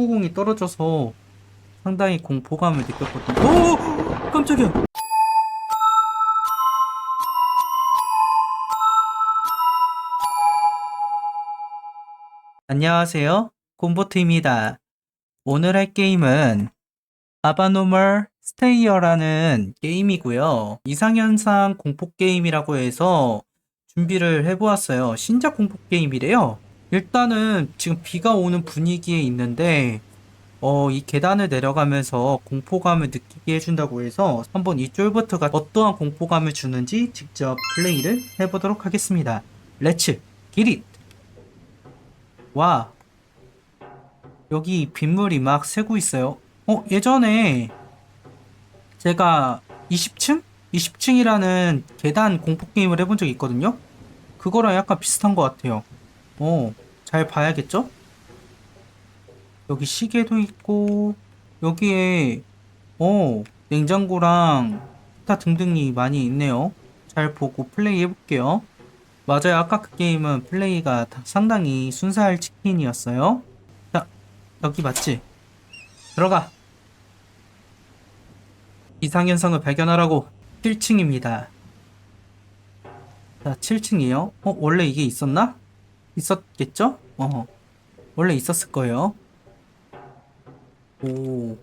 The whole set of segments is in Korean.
축구공이 떨어져서 상당히 공포감을 느꼈거든요. 오! 깜짝이야! 안녕하세요. 콤보트입니다. 오늘 할 게임은 아바노멀 스테이어라는 게임이고요. 이상현상 공포 게임이라고 해서 준비를 해보았어요. 신작 공포 게임이래요. 일단은 지금 비가 오는 분위기에 있는데 어, 이 계단을 내려가면서 공포감을 느끼게 해준다고 해서 한번 이 쫄버트가 어떠한 공포감을 주는지 직접 플레이를 해보도록 하겠습니다. 렛츠 기릿! 와 여기 빗물이 막 새고 있어요. 어 예전에 제가 20층? 20층이라는 계단 공포 게임을 해본 적이 있거든요. 그거랑 약간 비슷한 것 같아요. 어, 잘 봐야겠죠? 여기 시계도 있고 여기에 어 냉장고랑 기타 등등이 많이 있네요. 잘 보고 플레이 해볼게요. 맞아요. 아까 그 게임은 플레이가 다- 상당히 순살 치킨이었어요. 자, 여기 맞지? 들어가. 이상현상을 발견하라고 7층입니다. 자, 7층이에요. 어, 원래 이게 있었나? 있었겠죠? 어, 원래 있었을 거예요. 오,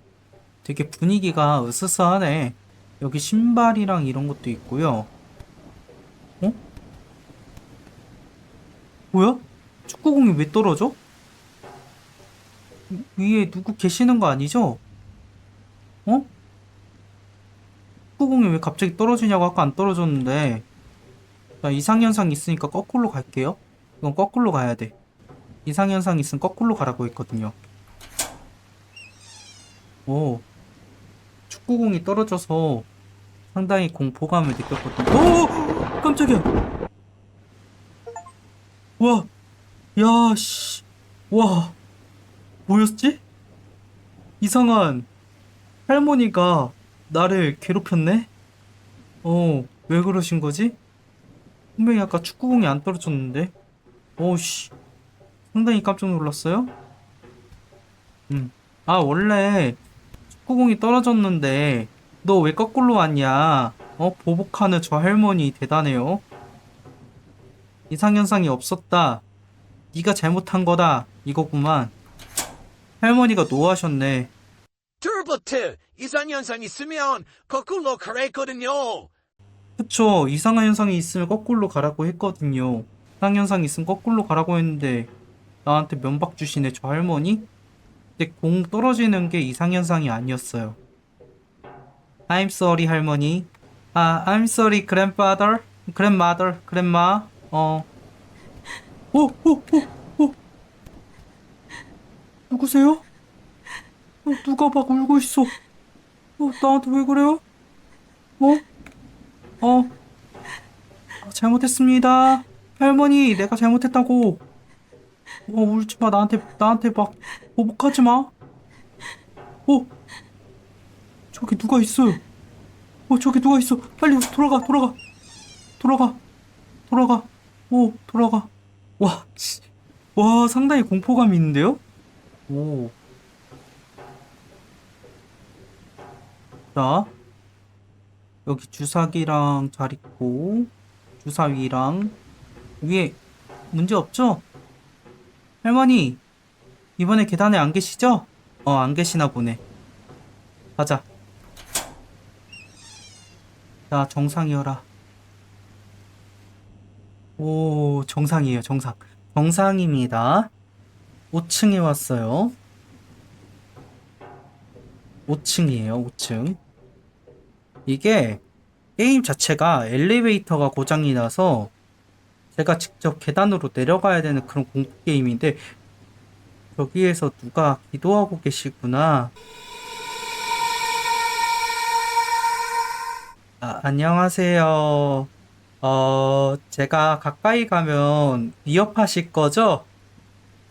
되게 분위기가 으스스하네. 여기 신발이랑 이런 것도 있고요. 어? 뭐야? 축구공이 왜 떨어져? 위- 위에 누구 계시는 거 아니죠? 어? 축구공이 왜 갑자기 떨어지냐고 아까 안 떨어졌는데. 자, 이상현상 있으니까 거꾸로 갈게요. 이건 거꾸로 가야 돼. 이상현상 있으면 거꾸로 가라고 했거든요. 오. 축구공이 떨어져서 상당히 공포감을 느꼈거든요. 오! 깜짝이야! 와! 야, 씨. 와. 뭐였지? 이상한 할머니가 나를 괴롭혔네? 어, 왜 그러신 거지? 분명히 아까 축구공이 안 떨어졌는데? 오씨. 상당히 깜짝 놀랐어요? 음. 아, 원래 축구공이 떨어졌는데 너 왜 거꾸로 왔냐? 어, 보복하는 저 할머니 대단해요. 이상현상이 없었다. 네가 잘못한 거다. 이거구만. 할머니가 노하셨네. 툴버트 이상현상 있으면 거꾸로 가랬거든요. 그쵸. 이상한 현상이 있으면 거꾸로 가라고 했거든요. 이상한 현상이 있으면 거꾸로 가라고 했는데 나한테 면박 주시네 저 할머니? 근데 공 떨어지는 게 이상현상이 아니었어요. I'm sorry 할머니. 아, I'm sorry grandfather, grandmother, grandma. 어. 오, 오, 오, 오. 누구세요? 어, 누가 막 울고 있어. 어, 나한테 왜 그래요? 어? 어, 아, 잘못했습니다. 할머니, 내가 잘못했다고. 어, 울지 마. 나한테, 나한테 막, 보복하지 마. 어, 저기 누가 있어요. 어, 저기 누가 있어. 빨리 돌아가, 돌아가. 돌아가. 돌아가. 오, 돌아가. 와, 씨. 와, 상당히 공포감이 있는데요? 오. 자, 여기 주사기랑 잘 있고 주사위랑 위에 문제 없죠? 할머니 이번에 계단에 안 계시죠? 어 안 계시나 보네. 가자. 자 정상이어라. 오 정상이에요 정상. 정상입니다. 5층에 왔어요. 5층이에요 5층. 이게 게임 자체가 엘리베이터가 고장이 나서 제가 직접 계단으로 내려가야 되는 그런 공포 게임인데 여기에서 누가 기도하고 계시구나. 아, 안녕하세요. 어, 제가 가까이 가면 위협하실 거죠?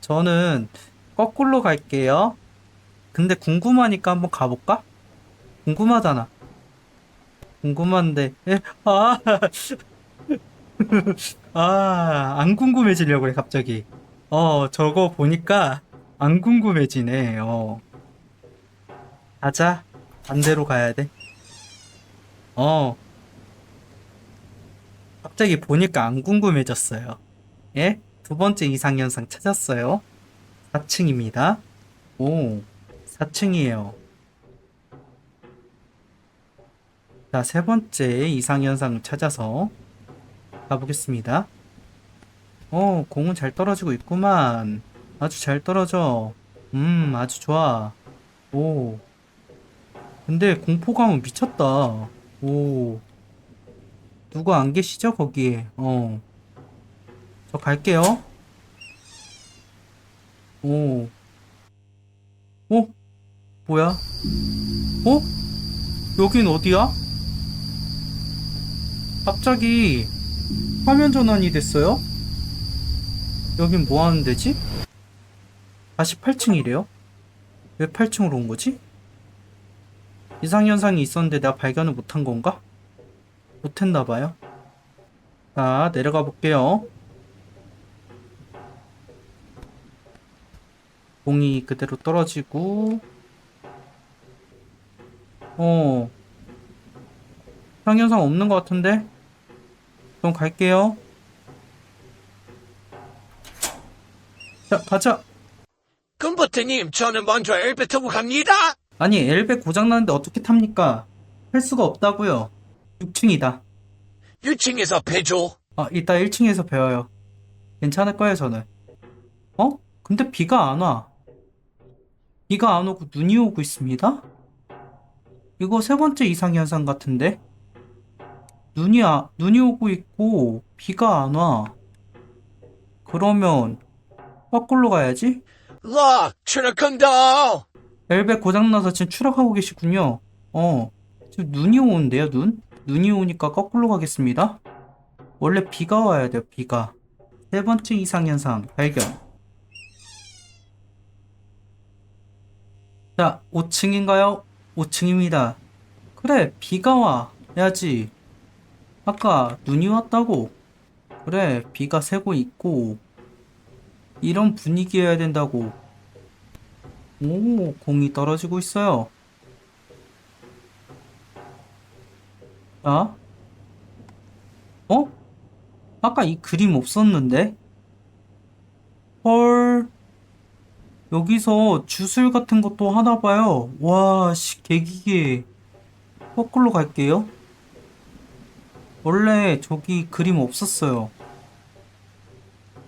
저는 거꾸로 갈게요. 근데 궁금하니까 한번 가볼까? 궁금하잖아. 궁금한데, 에, 아, 아, 안 궁금해지려고 해, 갑자기. 어, 저거 보니까 안 궁금해지네. 어. 가자. 반대로 가야 돼. 어. 갑자기 보니까 안 궁금해졌어요. 예? 두 번째 이상현상 찾았어요. 4층입니다. 오, 4층이에요. 자, 세 번째 이상현상 찾아서 가보겠습니다. 어, 공은 잘 떨어지고 있구만. 아주 잘 떨어져. 음, 아주 좋아. 오. 근데 공포감은 미쳤다. 오. 누구 안 계시죠, 거기에? 어. 저 갈게요. 오. 어? 뭐야? 어? 여긴 어디야? 갑자기 화면 전환이 됐어요? 여긴 뭐 하는 데지? 다시 8층이래요? 왜 8층으로 온 거지? 이상현상이 있었는데 내가 발견을 못한 건가? 못했나봐요. 자, 내려가 볼게요. 공이 그대로 떨어지고, 어, 상현상 없는 것 같은데? 그럼 갈게요. 자, 가자. 컴버터님, 저는 먼저 엘베 타고 갑니다. 아니, 엘베 고장났는데 어떻게 탑니까? 할 수가 없다고요. 6층이다. 1층에서 배줘. 아, 이따 1층에서 배워요. 괜찮을 거예요, 저는. 어? 근데 비가 안 와. 비가 안 오고 눈이 오고 있습니다? 이거 세 번째 이상현상 같은데? 눈이, 아, 눈이 오고 있고, 비가 안 와. 그러면, 거꾸로 가야지? 락, 출력한다. 엘베 고장나서 지금 추락하고 계시군요. 어, 지금 눈이 오는데요, 눈? 눈이 오니까 거꾸로 가겠습니다. 원래 비가 와야 돼요, 비가. 세 번째 이상현상 발견. 자, 5층인가요? 5층입니다. 그래, 비가 와. 해야지. 아까 눈이 왔다고. 그래, 비가 새고 있고. 이런 분위기여야 된다고. 오, 공이 떨어지고 있어요. 자. 어? 아까 이 그림 없었는데? 헐. 여기서 주술 같은 것도 하나 봐요. 와, 씨, 개기게. 거꾸로 갈게요. 원래 저기 그림 없었어요.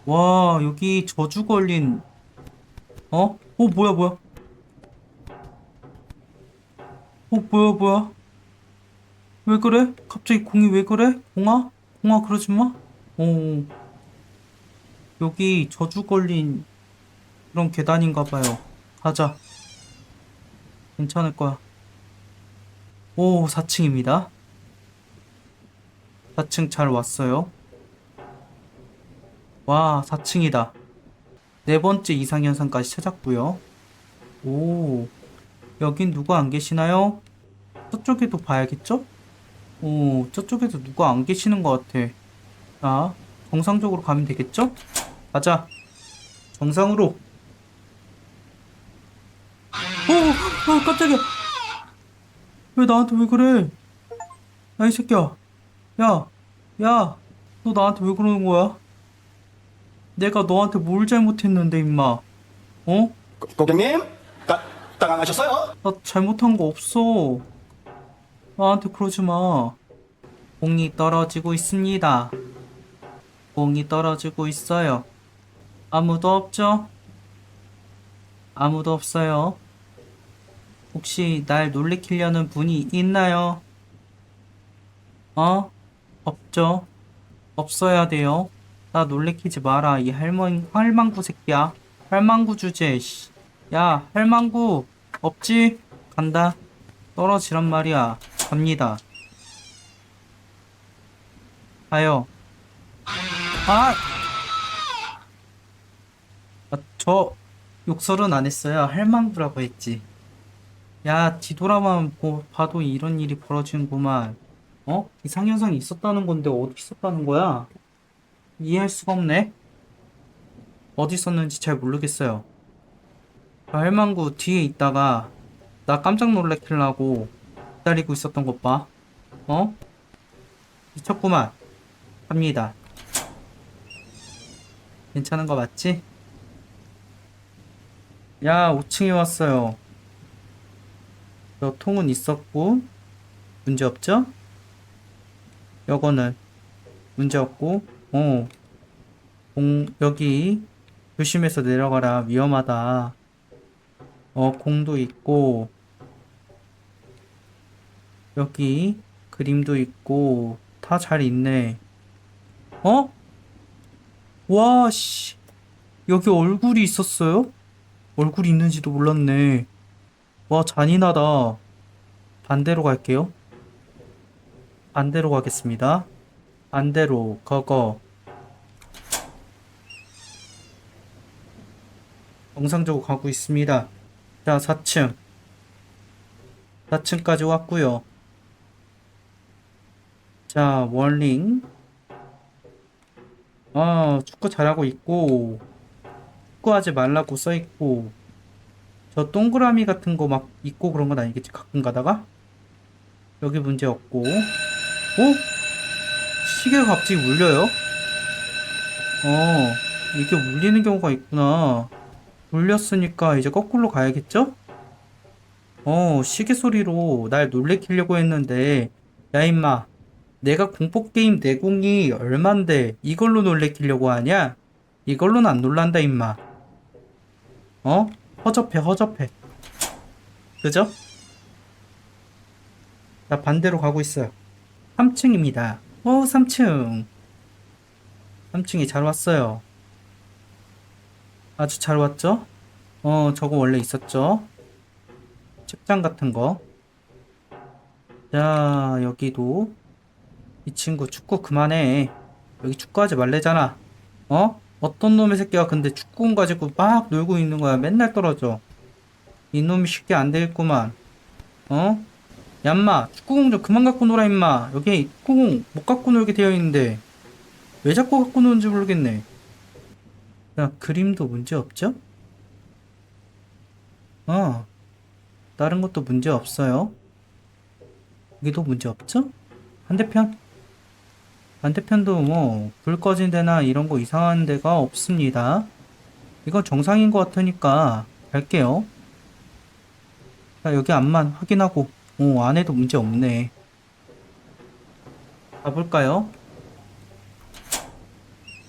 와, 여기 저주 걸린, 어? 어, 뭐야, 뭐야? 어, 뭐야, 뭐야? 왜 그래? 갑자기 공이 왜 그래? 공아? 공아, 그러지 마. 어, 여기 저주 걸린 그런 계단인가 봐요. 가자. 괜찮을 거야. 오, 4층입니다. 4층 잘 왔어요. 와, 4층이다. 네 번째 이상현상까지 찾았고요. 오, 여긴 누가 안 계시나요? 저쪽에도 봐야겠죠? 오, 저쪽에도 누가 안 계시는 것 같아. 자, 정상적으로 가면 되겠죠? 가자. 정상으로. 오, 어, 깜짝이야. 왜 나한테 왜 그래? 야, 이 새끼야. 야, 야, 너 나한테 왜 그러는 거야? 내가 너한테 뭘 잘못했는데, 임마. 어? 고- 고객님, 따, 당황하셨어요? 나 잘못한 거 없어. 나한테 그러지 마. 공이 떨어지고 있습니다. 공이 떨어지고 있어요. 아무도 없죠? 아무도 없어요. 혹시 날 놀래키려는 분이 있나요? 어? 없죠? 없어야 돼요. 나 놀래키지 마라, 이 할머니, 할망구 새끼야. 할망구 주제, 씨. 야, 할망구, 없지? 간다. 떨어지란 말이야. 갑니다. 가요. 아! 아, 저, 욕설은 안 했어요. 할망구라고 했지. 야, 뒤돌아만 보- 봐도 이런 일이 벌어지는구만. 어? 이상 현상이 있었다는 건데 어디 있었다는 거야? 이해할 수가 없네. 어디 있었는지 잘 모르겠어요. 할망구 뒤에 있다가 나 깜짝 놀래키려고 기다리고 있었던 것 봐. 어? 미쳤구만. 합니다. 괜찮은 거 맞지? 야, 5층에 왔어요. 저 통은 있었고, 문제 없죠? 요거는 문제 없고, 어, 공, 여기 조심해서 내려가라. 위험하다. 어, 공도 있고, 여기 그림도 있고, 다 잘 있네. 어? 와, 씨. 여기 얼굴이 있었어요? 얼굴이 있는지도 몰랐네. 와, 잔인하다. 반대로 갈게요. 반대로 가겠습니다. 반대로, 거거. 정상적으로 가고 있습니다. 자, 4층. 4층까지 왔고요. 자, 월링. 아, 축구 잘하고 있고, 축구하지 말라고 써있고, 저 동그라미 같은 거 막 있고 그런 건 아니겠지, 가끔 가다가? 여기 문제 없고, 어? 시계가 갑자기 울려요? 어, 이게 울리는 경우가 있구나. 울렸으니까 이제 거꾸로 가야겠죠? 어, 시계 소리로 날 놀래키려고 했는데, 야, 임마. 내가 공포게임 내공이 얼만데 이걸로 놀래키려고 하냐? 이걸로는 안 놀란다, 임마. 어? 허접해, 허접해. 그죠? 나 반대로 가고 있어요. 3층입니다. 어, 3층. 3층이 잘 왔어요. 아주 잘 왔죠? 어, 저거 원래 있었죠? 책장 같은 거. 자, 여기도. 이 친구 축구 그만해. 여기 축구하지 말래잖아. 어? 어떤 놈의 새끼가 근데 축구공 가지고 막 놀고 있는 거야. 맨날 떨어져. 이놈이 쉽게 안 되겠구만. 어? 얌마, 축구공 좀 그만 갖고 놀아, 임마. 여기 축구공 못 갖고 놀게 되어 있는데. 왜 자꾸 갖고 노는지 모르겠네. 야, 그림도 문제 없죠? 어. 다른 것도 문제 없어요. 여기도 문제 없죠? 반대편. 반대편도 뭐, 불 꺼진 데나 이런 거 이상한 데가 없습니다. 이건 정상인 것 같으니까 갈게요. 자, 여기 앞만 확인하고, 오, 안에도 문제 없네. 가볼까요?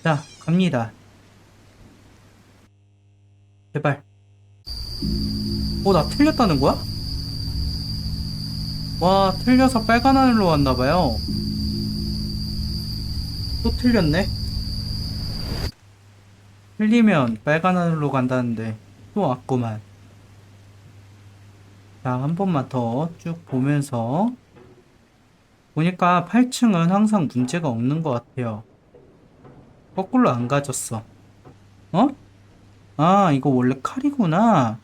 자, 갑니다. 제발. 어, 나 틀렸다는 거야? 와, 틀려서 빨간 하늘로 왔나봐요. 또 틀렸네? 틀리면 빨간 하늘로 간다는데, 또 왔구만. 자, 한 번만 더 쭉 보면서. 보니까 8층은 항상 문제가 없는 것 같아요. 거꾸로 안 가졌어. 어? 아, 이거 원래 칼이구나.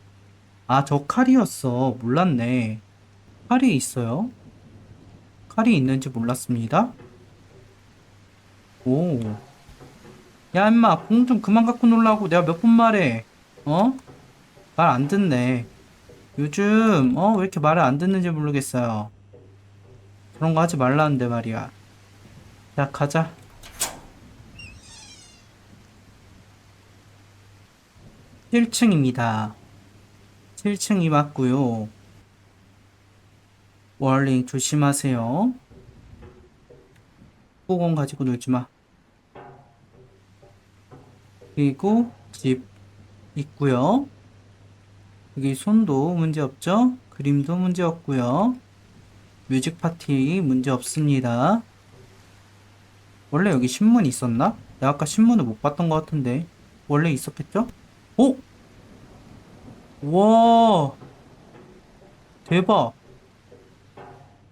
아, 저 칼이었어. 몰랐네. 칼이 있어요? 칼이 있는지 몰랐습니다. 오. 야, 임마, 공 좀 그만 갖고 놀라고 내가 몇 번 말해. 어? 말 안 듣네. 요즘, 어, 왜 이렇게 말을 안 듣는지 모르겠어요. 그런 거 하지 말라는데 말이야. 야, 가자. 1층입니다. 7층이 맞고요. 월링 조심하세요. 후공 가지고 놀지 마. 그리고 집 있고요. 여기 손도 문제 없죠? 그림도 문제 없고요. 뮤직 파티 문제 없습니다. 원래 여기 신문 있었나? 내가 아까 신문을 못 봤던 것 같은데 원래 있었겠죠? 오! 와 대박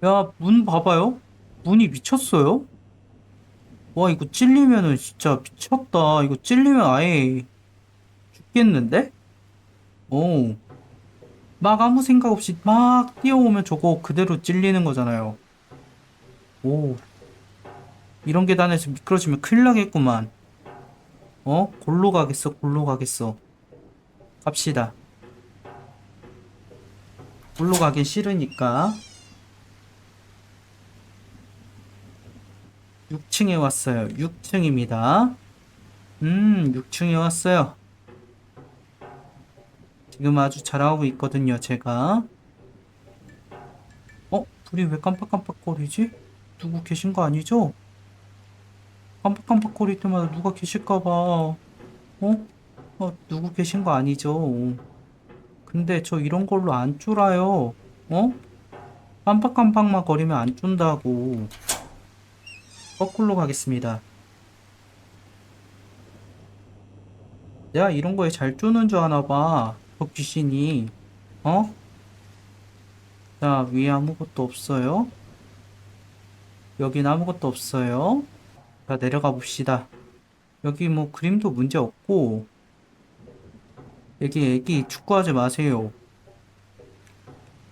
야 문 봐봐요 문이 미쳤어요 와 이거 찔리면은 진짜 미쳤다 이거 찔리면 아예 죽겠는데 오 막 아무 생각 없이 막 뛰어오면 저거 그대로 찔리는 거잖아요. 오. 이런 계단에서 미끄러지면 큰일 나겠구만. 어? 골로 가겠어 골로 가겠어. 갑시다. 올라가긴 싫으니까. 6층에 왔어요. 6층입니다. 음, 6층에 왔어요. 지금 아주 잘하고 있거든요, 제가. 어? 불이 왜 깜빡깜빡거리지? 누구 계신 거 아니죠? 깜빡깜빡거릴 때마다 누가 계실까봐. 어? 어, 누구 계신 거 아니죠? 근데 저 이런 걸로 안 쫄아요. 어? 깜빡깜빡만 거리면 안 쫀다고. 거꾸로 가겠습니다. 내가 이런 거에 잘 쪼는 줄 아나 봐. 저 귀신이. 어? 자, 위에 아무것도 없어요. 여긴 아무것도 없어요. 자, 내려가 봅시다. 여기 뭐 그림도 문제 없고, 여기 애기 축구하지 마세요.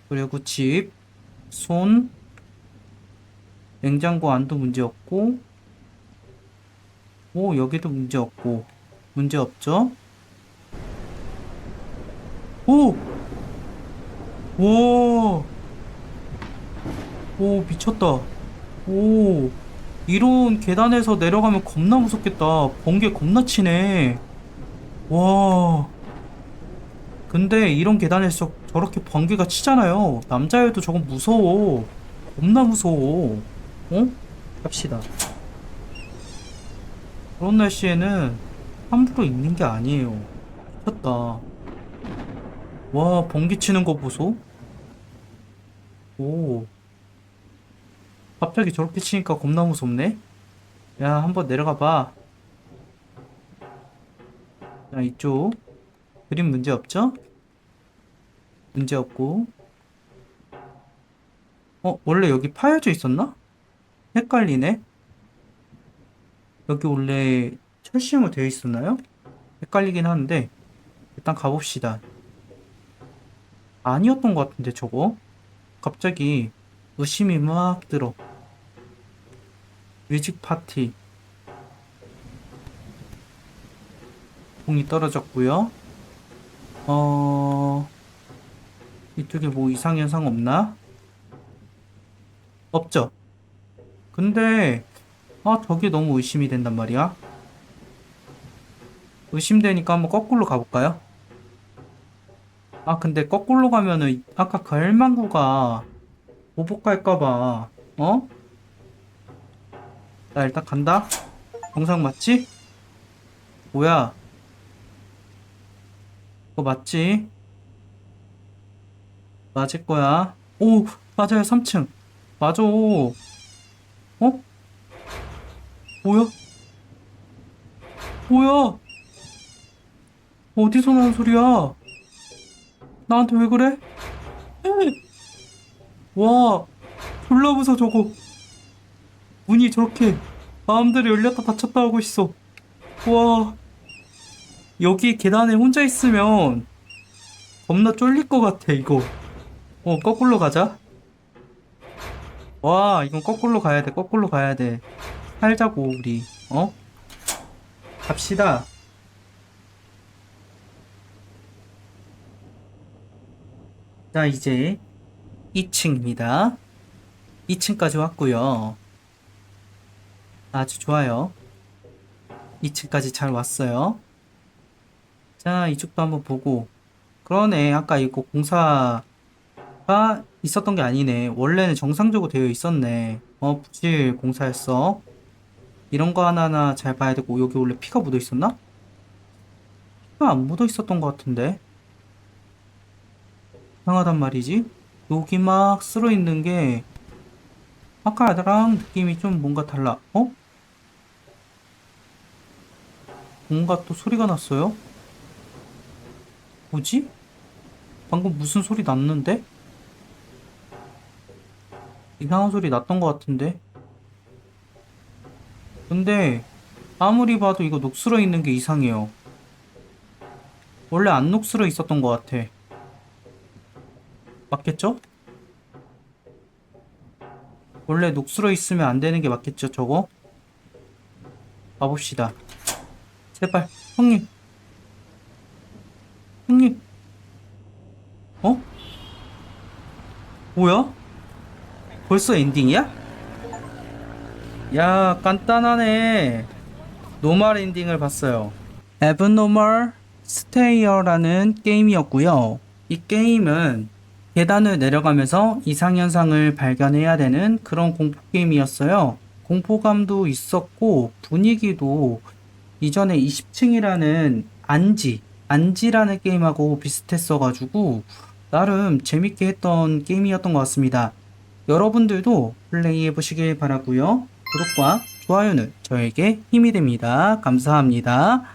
그리고 집, 손, 냉장고 안도 문제 없고, 오, 여기도 문제 없고, 문제 없죠? 오! 오! 오, 미쳤다. 오, 이런 계단에서 내려가면 겁나 무섭겠다. 번개 겁나 치네. 와. 근데 이런 계단에서 저렇게 번개가 치잖아요. 남자여도 저건 무서워. 겁나 무서워. 어? 갑시다. 그런 날씨에는 함부로 있는 게 아니에요. 미쳤다. 와, 번개 치는 거 보소? 오. 갑자기 저렇게 치니까 겁나 무섭네? 야, 한번 내려가 봐. 자, 이쪽. 그림 문제 없죠? 문제 없고. 어, 원래 여기 파여져 있었나? 헷갈리네. 여기 원래 철심으로 되어 있었나요? 헷갈리긴 하는데 일단 가봅시다. 아니었던 것 같은데 저거? 갑자기 의심이 막 들어. 뮤직 파티. 공이 떨어졌고요. 어... 이쪽에 뭐 이상현상 없나? 없죠? 근데 아 저게 너무 의심이 된단 말이야 의심되니까 한번 거꾸로 가볼까요? 아 근데 거꾸로 가면은 아까 그 할망구가 오복 갈까봐 어? 나 일단 간다 영상 맞지? 뭐야 그거 맞지? 맞을 거야 오 맞아요 3층 맞아 어? 뭐야? 뭐야? 어디서 나는 소리야? 나한테 왜 그래? 와, 졸라 무서 저거. 문이 저렇게 마음대로 열렸다 닫혔다 하고 있어. 와, 여기 계단에 혼자 있으면 겁나 쫄릴 것 같아, 이거. 어, 거꾸로 가자. 와, 이건 거꾸로 가야 돼, 거꾸로 가야 돼. 살자고, 우리. 어? 갑시다. 자, 이제 2층입니다. 2층까지 왔고요. 아주 좋아요. 2층까지 잘 왔어요. 자, 이쪽도 한번 보고. 그러네. 아까 이거 공사가 있었던 게 아니네. 원래는 정상적으로 되어 있었네. 어, 부실 공사였어. 이런 거 하나하나 잘 봐야 되고, 여기 원래 피가 묻어 있었나? 피가 안 묻어 있었던 것 같은데. 이상하단 말이지. 여기 막 쓸어 있는 게 아까랑 느낌이 좀 뭔가 달라. 어? 뭔가 또 소리가 났어요? 뭐지? 방금 무슨 소리 났는데? 이상한 소리 났던 것 같은데? 근데 아무리 봐도 이거 녹슬어 있는 게 이상해요. 원래 안 녹슬어 있었던 것 같아. 맞겠죠? 원래 녹슬어 있으면 안 되는 게 맞겠죠, 저거? 가봅시다. 제발, 형님. 형님. 어? 뭐야? 벌써 엔딩이야? 야, 간단하네. 노멀 엔딩을 봤어요. Abnormal Stayer라는 게임이었고요. 이 게임은 계단을 내려가면서 이상현상을 발견해야 되는 그런 공포 게임이었어요. 공포감도 있었고 분위기도 이전에 20층이라는 안지, 안지라는 게임하고 비슷했어가지고 나름 재밌게 했던 게임이었던 것 같습니다. 여러분들도 플레이해 보시길 바라고요. 구독과 좋아요는 저에게 힘이 됩니다. 감사합니다.